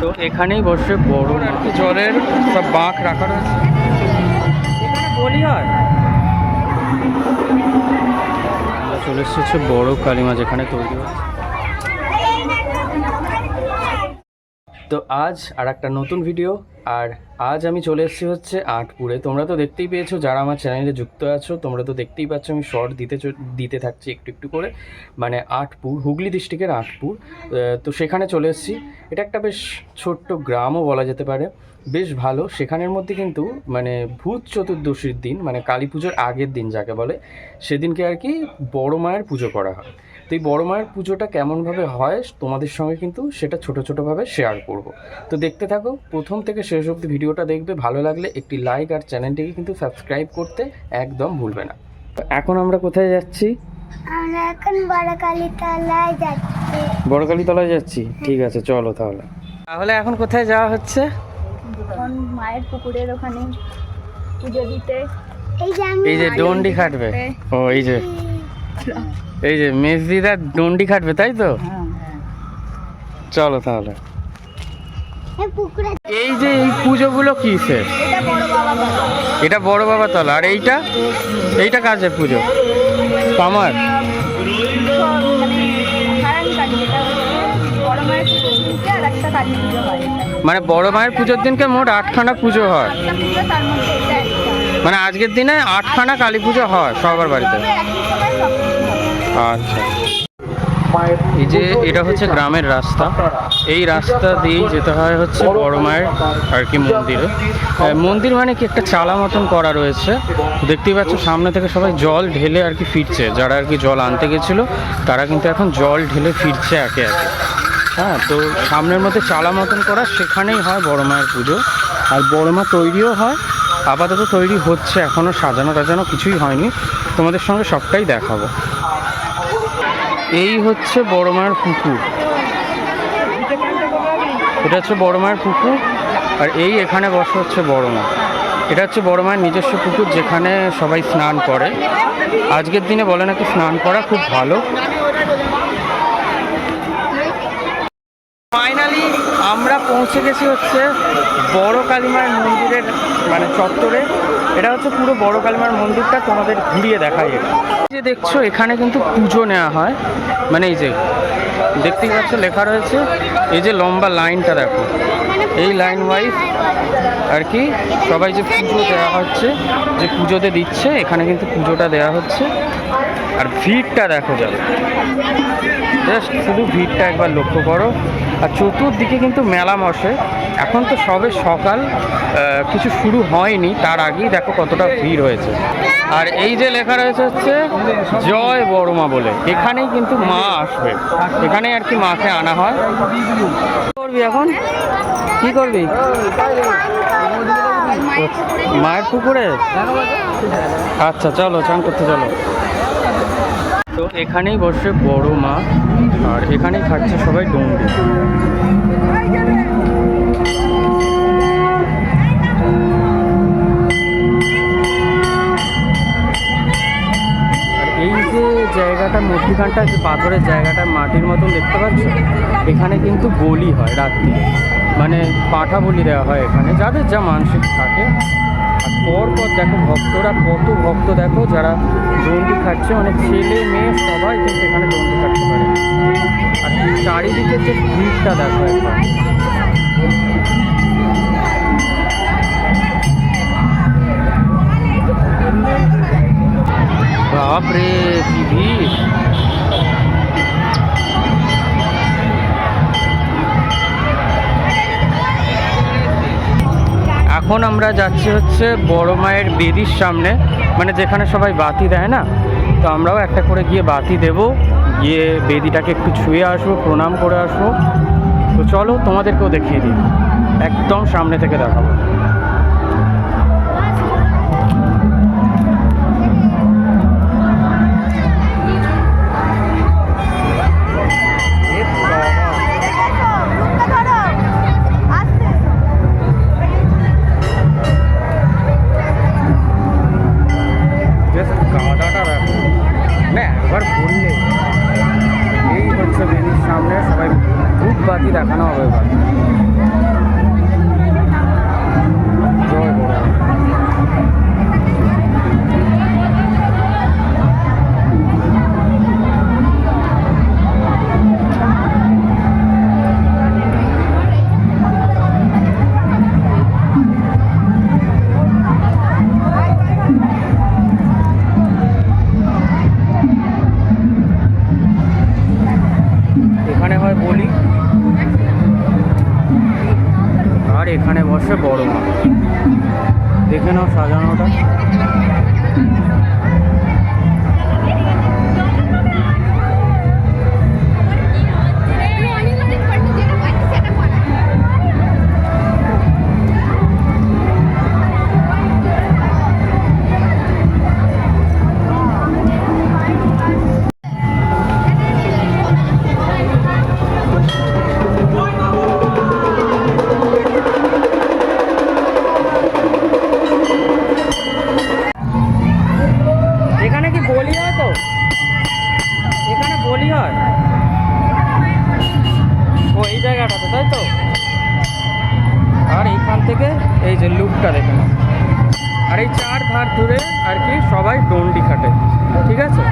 তো এখানেই বসে বড় আর কি জলের সব বাঁক রাখা রয়েছে। এখানে বলি হয়? চলে এসেছে বড় কালিমা যেখানে তৈরি হচ্ছে। তো আজ আর একটা নতুন ভিডিও আর আজ আমি চলে এসেছি হচ্ছে আটপুরে। তোমরা তো দেখতেই পেয়েছ, যারা আমার চ্যানেলে যুক্ত আছো, তোমরা তো দেখতেই পাচ্ছ আমি শর্ট দিতে দিতে থাকছি একটু একটু করে। মানে আটপুর, হুগলি ডিস্ট্রিক্টের আটপুর। তো সেখানে চলে এসেছি। এটা একটা বেশ ছোট্ট গ্রামও বলা যেতে পারে। বেশ ভালো। সেখানের মধ্যে কিন্তু মানে ভূত চতুর্দশীর দিন মানে কালী পুজোর আগের দিন যাকে বলে সেদিনকে আর কি বড় মায়ের পুজো করা হয়। তো এই বড় মায়ের পুজোটা কেমনভাবে হয় তোমাদের সঙ্গে কিন্তু সেটা ছোট ছোটোভাবে শেয়ার করব। তো দেখতে থাকো প্রথম থেকে শেষ অবধি ভিডিওটা দেখবে ভালো লাগলে একটি লাইক আর চ্যানেলটিকে কিন্তু সাবস্ক্রাইব করতে একদম ভুলবে না। তো এখন আমরা কোথায় যাচ্ছি? আমরা এখন বড়কালী তলায় যাচ্ছি। বড়কালী তলায় যাচ্ছি? ঠিক আছে চলো তাহলে। তাহলে এখন কোথায় যাওয়া হচ্ছে? এখন মায়ের পুকুরের ওখানে পুজো দিতে। এই যে আমি এই যে ডন্ডি খাটবে। ও এই যে। এই যে মেজদিদা ডন্ডি খাটবে তাই তো? চলো তাহলে। এই যে এই পুজোগুলো কিসের এটা বড় বাবা বাবা এটা বড় বাবা তলা। আর এইটা? এইটা কাজের পুজো? আমার মানে একটা কালী পুজো হয়। এটা মানে বড় মায়ের পুজোর দিনকে মোট আটখানা পুজো হয়। মানে আজকের দিনে আটখানা কালী পুজো হয় সবার বাড়িতে। আচ্ছা। এই যে এটা হচ্ছে গ্রামের রাস্তা। এই রাস্তা দিয়েই যেতে হয় হচ্ছে বড় মায়ের আর কি মন্দিরে। মন্দির মানে কি একটা চালা মতন করা রয়েছে। দেখতেই পাচ্ছ সামনে থেকে সবাই জল ঢেলে আর কি ফিরছে। যারা আর কি জল আনতে গেছিল, তারা কিন্তু এখন জল ঢেলে ফিরছে একে একে। হ্যাঁ তো সামনের মধ্যে চালা মতন করা সেখানেই হয় বড় মায়ের পুজো। আর বড় মা তৈরিও হয়, আপাতত তৈরি হচ্ছে এখনও সাজানো টাজানো কিছুই হয়নি। তোমাদের সঙ্গে সবটাই দেখাবো। এই হচ্ছে বড় মায়ের পুকুর। এটা হচ্ছে বড় মায়ের পুকুর, আর এই এখানে বসে হচ্ছে বড় মা। এটা হচ্ছে বড় মায়ের নিজস্ব পুকুর, যেখানে সবাই স্নান করে। আজকের দিনে বলে নাকি স্নান করা খুব ভালো ফাইনালি আমরা পৌঁছে গেছি হচ্ছে বড় কালিমার মন্দিরের মানে চত্বরে। এটা হচ্ছে পুরো বড় কালিমার মন্দিরটা, তোমাদের ঘুরিয়ে এটা। যে দেখছ, এখানে কিন্তু পুজো নেওয়া হয়। মানে এই যে, দেখতেই পাচ্ছ, লেখা রয়েছে, এই যে লম্বা লাইনটা দেখো। এই লাইন ওয়াইজ আর কি সবাই যে পুজো দেওয়া হচ্ছে যে পুজোতে দিচ্ছে এখানে কিন্তু পুজোটা দেওয়া হচ্ছে। আর ভিড়টা দেখো যাবে। জাস্ট শুধু ভিড়টা একবার লক্ষ্য করো। আর চতুর্দিকে কিন্তু মেলা বসে এখন তো সবে সকাল কিছু শুরু হয়নি, তার আগেই দেখো কতটা ভিড় হয়েছে। আর এই যে লেখা রয়েছে হচ্ছে, জয় বড়মা বলে। এখানেই কিন্তু মা আসবে। এখানেই আর কি মাকে আনা হয়। করবি এখন? কি করবি? মায়ের পুকুরে? আচ্ছা চলো, চান করতে চলো। তো এখানেই বসে বড় মা আর এখানেই খাচ্ছে সবাই ডুঙ্গি মধ্যিখানটা যে পাথরের জায়গাটা মাটির মতন দেখতে পাচ্ছ, এখানে কিন্তু বলি হয় রাত্রি। মানে পাঠা বলি দেওয়া হয় এখানে, যাদের যা মানসিক থাকে। আর পর পর দেখো ভক্তরা, কত ভক্ত দেখো যারা দণ্ডি খাচ্ছে অনেক ছেলে, মেয়ে সবাই কিন্তু এখানে দণ্ডি খাটতে পারে আর চারিদিকে যে ভিড়টা দেখো একবার। বাপরে, কি ভিড়? এখন আমরা যাচ্ছি হচ্ছে বড় মায়ের বেদির সামনে মানে যেখানে সবাই বাতি দেয় না? তো আমরাও একটা করে গিয়ে বাতি দেব, গিয়ে বেদিটাকে একটু ছুঁয়ে আসব, প্রণাম করে আসব। তো চলো তোমাদেরকেও দেখিয়ে দিই, একদম সামনে থেকে দেখাবো। এখানে বসে বড় মা দেখে নাও সাজানোটা। যে লুকটা দেখে আর এই চার ধার ধরে আর কি সবাই ডন্ডি খাটে ঠিক আছে?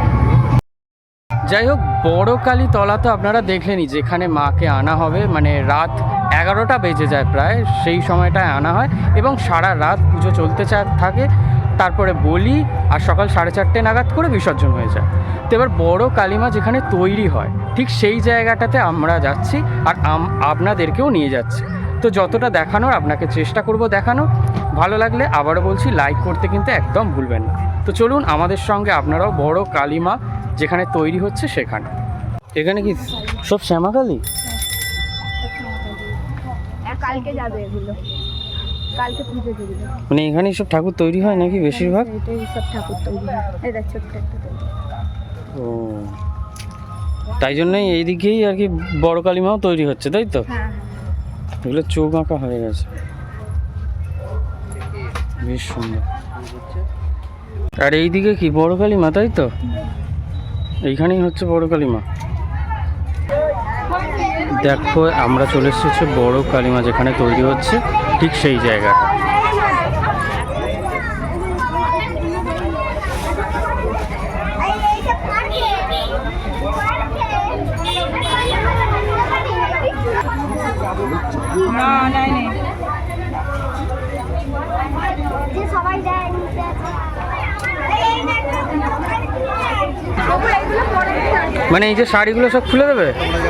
যাই হোক বড় কালী তলা তো আপনারা দেখলেনই, যেখানে মাকে আনা হবে মানে রাত এগারোটা বেজে যায় প্রায়, সেই সময়টায় আনা হয়, এবং সারা রাত পুজো চলতে থাকে। তারপরে বলি, আর সকাল সাড়ে চারটে নাগাদ করে বিসর্জন হয়ে যায়। তো এবার বড় কালীমা যেখানে তৈরি হয়, ঠিক সেই জায়গাটাতে আমরা যাচ্ছি, আর আপনাদেরকেও নিয়ে যাচ্ছি। তো যতটা দেখানোর আপনাকে চেষ্টা করব দেখানোর ভালো লাগলে আবারও বলছি লাইক করতে কিন্তু একদম ভুলবেন না। তো চলুন আমাদের সঙ্গে আপনারাও বড় কালীমা যেখানে তৈরি হচ্ছে সেখানে। এখানে কি সব শ্যামাকালী কালকে যাবে এগুলো। কালকে পুজো দিবে। মানে এখানে সব ঠাকুর তৈরি হয় নাকি বেশিরভাগ? এটাই সব ঠাকুর তৈরি হয়। এটা ছোট্ট একটা তৈরি। ও তাই জন্যই এইদিকেই আর কি বড় কালীমাও তৈরি হচ্ছে তাই তো? হ্যাঁ। এগুলো চোখ আঁকা হয়ে গেছে। বেশ সুন্দর। আর এইদিকে কি বড় কালীমা, তাই তো? এইখানেই হচ্ছে বড় কালীমা। দেখো, আমরা চলে এসেছি বড় কালীমা যেখানে তৈরি হচ্ছে, ঠিক সেই জায়গাটা। না নাই নেই সবাই। মানে এই যে শাড়িগুলো সব খুলে দেবে?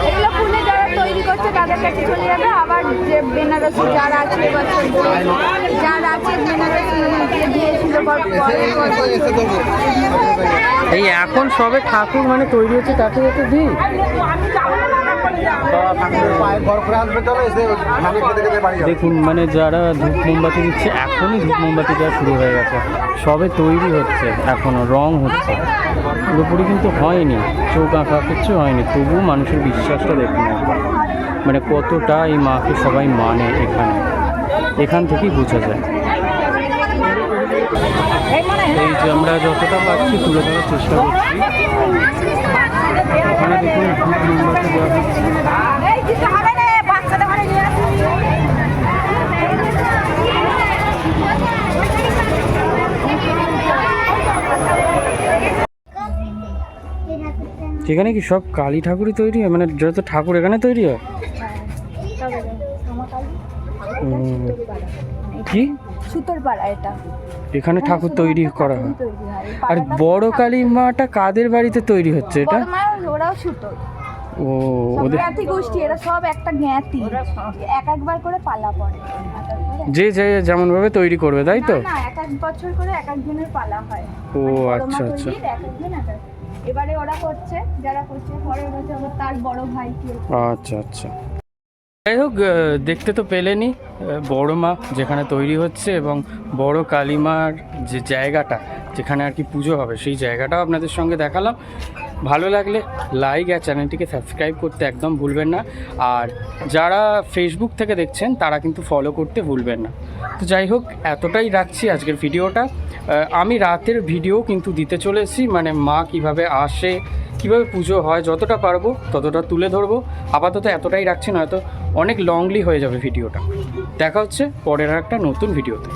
এগুলো ফুলে যারা তৈরি করছে তাদের কাছে চলে যাবে। আবার যে বেনারসি যারা আছে যারা আছে বেনারসি দিয়ে দিয়েছিল বা পরে এই এখন সবে ঠাকুর মানে তৈরি হচ্ছে তাকে দিই। দেখুন মানে যারা ধূপ মোমবাতি দিচ্ছে, এখনই ধূপ মোমবাতি দেওয়া শুরু হয়ে গেছে। সবে তৈরি হচ্ছে, এখনও রং হচ্ছে। পুরোপুরি কিন্তু হয়নি, চোখ আঁকা কিচ্ছু হয়নি। তবুও মানুষের বিশ্বাসটা দেখুন মানে কতটা এই মাকে সবাই মানে এখানে। এখান থেকেই বোঝা যায়। এই যে আমরা যতটা পারছি তুলে ধরার চেষ্টা করছি। ওখানে দেখুন ধূপ মোমবাতি দেওয়া হচ্ছে এই দিতে হবে না বাচ্চাদের ঘরে নিয়ে আসুন এই ঠাকুরটা সেখানে কি সব কালী ঠাকুরই তৈরি হয়? মানে যত ঠাকুর এখানে তৈরি হয়? কি? সুতোর পাড়া এটা। এখানে ঠাকুর তৈরি করা হয়। আর বড় কালী মাটা কাদের বাড়িতে তৈরি হচ্ছে এটা? ওরাও সুতো ও ওদের জ্ঞাতি গোষ্ঠী এরা সব একটা জ্ঞাতি। এক একবার করে পালা পড়ে। যে যে যেমন ভাবে তৈরি করবে তাই তো? না, এক এক বছর করে এক একজনের পালা হয়। ও, মানে আচ্ছা, আচ্ছা। এবারে ওরা করছে যারা করছে পরে ওরা তার বড় ভাই কি আচ্ছা আচ্ছা। যাই হোক দেখতে তো পেলেনি বড় মা যেখানে তৈরি হচ্ছে এবং বড় কালীমার যে জায়গাটা, যেখানে আর কি পুজো হবে, সেই জায়গাটাও আপনাদের সঙ্গে দেখালাম। ভালো লাগলে লাইক আর চ্যানেলটিকে সাবস্ক্রাইব করতে একদম ভুলবেন না। আর যারা ফেসবুক থেকে দেখছেন, তারা কিন্তু ফলো করতে ভুলবেন না। তো যাই হোক, এতটাই রাখছি আজকের ভিডিওটা। আমি রাতের ভিডিও কিন্তু দিতে চলেছি মানে মা কীভাবে আসে, কীভাবে পুজো হয়, যতটা পারব ততটা তুলে ধরবো। আপাতত এতটাই রাখছি, নয়তো অনেক লংলি হয়ে যাবে ভিডিওটা দেখা হচ্ছে পরের একটা নতুন ভিডিওতে